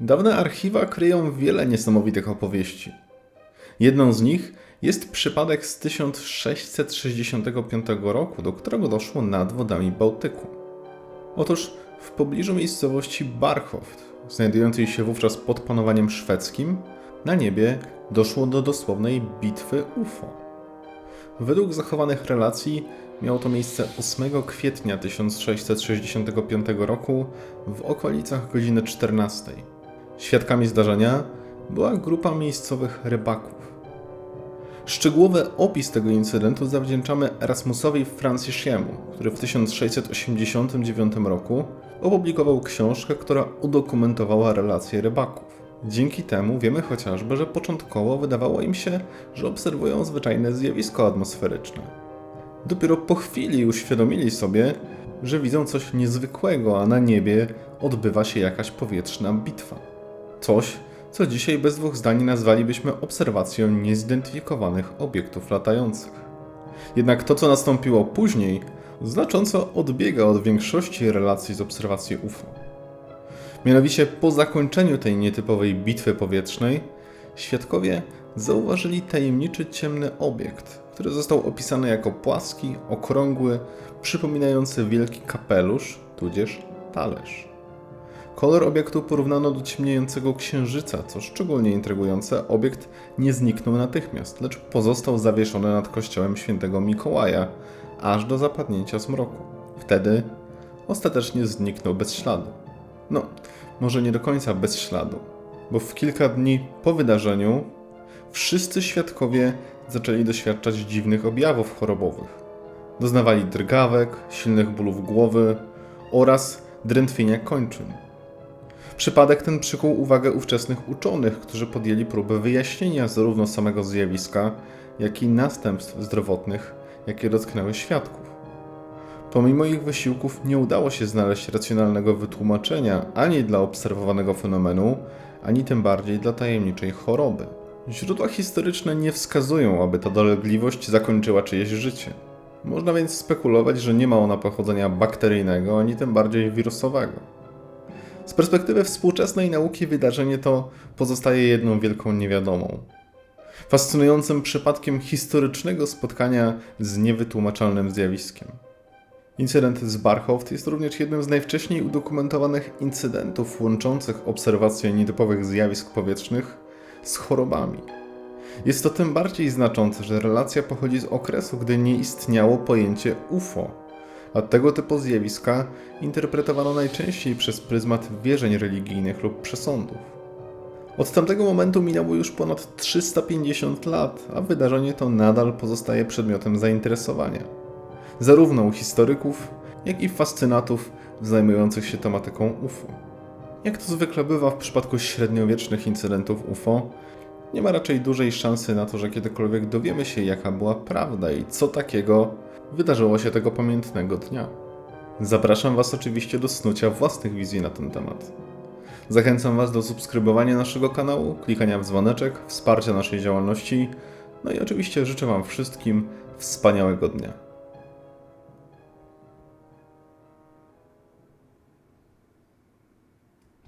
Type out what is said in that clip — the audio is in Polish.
Dawne archiwa kryją wiele niesamowitych opowieści. Jedną z nich jest przypadek z 1665 roku, do którego doszło nad wodami Bałtyku. Otóż w pobliżu miejscowości Barchow, znajdującej się wówczas pod panowaniem szwedzkim, na niebie doszło do dosłownej bitwy UFO. Według zachowanych relacji miało to miejsce 8 kwietnia 1665 roku w okolicach godziny 14. Świadkami zdarzenia była grupa miejscowych rybaków. Szczegółowy opis tego incydentu zawdzięczamy Erasmusowi Franciszemu, który w 1689 roku opublikował książkę, która udokumentowała relacje rybaków. Dzięki temu wiemy chociażby, że początkowo wydawało im się, że obserwują zwyczajne zjawisko atmosferyczne. Dopiero po chwili uświadomili sobie, że widzą coś niezwykłego, a na niebie odbywa się jakaś powietrzna bitwa. Coś, co dzisiaj bez dwóch zdań nazwalibyśmy obserwacją niezidentyfikowanych obiektów latających. Jednak to, co nastąpiło później, znacząco odbiega od większości relacji z obserwacji UFO. Mianowicie po zakończeniu tej nietypowej bitwy powietrznej, świadkowie zauważyli tajemniczy ciemny obiekt, który został opisany jako płaski, okrągły, przypominający wielki kapelusz, tudzież talerz. Kolor obiektu porównano do ciemniejącego księżyca, co szczególnie intrygujące, obiekt nie zniknął natychmiast, lecz pozostał zawieszony nad kościołem świętego Mikołaja, aż do zapadnięcia zmroku. Wtedy ostatecznie zniknął bez śladu. No, może nie do końca bez śladu, bo w kilka dni po wydarzeniu wszyscy świadkowie zaczęli doświadczać dziwnych objawów chorobowych. Doznawali drgawek, silnych bólów głowy oraz drętwienia kończyn. Przypadek ten przykuł uwagę ówczesnych uczonych, którzy podjęli próbę wyjaśnienia zarówno samego zjawiska, jak i następstw zdrowotnych, jakie dotknęły świadków. Pomimo ich wysiłków nie udało się znaleźć racjonalnego wytłumaczenia ani dla obserwowanego fenomenu, ani tym bardziej dla tajemniczej choroby. Źródła historyczne nie wskazują, aby ta dolegliwość zakończyła czyjeś życie. Można więc spekulować, że nie ma ona pochodzenia bakteryjnego, ani tym bardziej wirusowego. Z perspektywy współczesnej nauki wydarzenie to pozostaje jedną wielką niewiadomą. Fascynującym przypadkiem historycznego spotkania z niewytłumaczalnym zjawiskiem. Incydent z Barchow jest również jednym z najwcześniej udokumentowanych incydentów łączących obserwację nietypowych zjawisk powietrznych z chorobami. Jest to tym bardziej znaczące, że relacja pochodzi z okresu, gdy nie istniało pojęcie UFO, a tego typu zjawiska interpretowano najczęściej przez pryzmat wierzeń religijnych lub przesądów. Od tamtego momentu minęło już ponad 350 lat, a wydarzenie to nadal pozostaje przedmiotem zainteresowania. Zarówno u historyków, jak i fascynatów zajmujących się tematyką UFO. Jak to zwykle bywa w przypadku średniowiecznych incydentów UFO, nie ma raczej dużej szansy na to, że kiedykolwiek dowiemy się, jaka była prawda i co takiego wydarzyło się tego pamiętnego dnia. Zapraszam Was oczywiście do snucia własnych wizji na ten temat. Zachęcam Was do subskrybowania naszego kanału, klikania w dzwoneczek, wsparcia naszej działalności, no i oczywiście życzę Wam wszystkim wspaniałego dnia.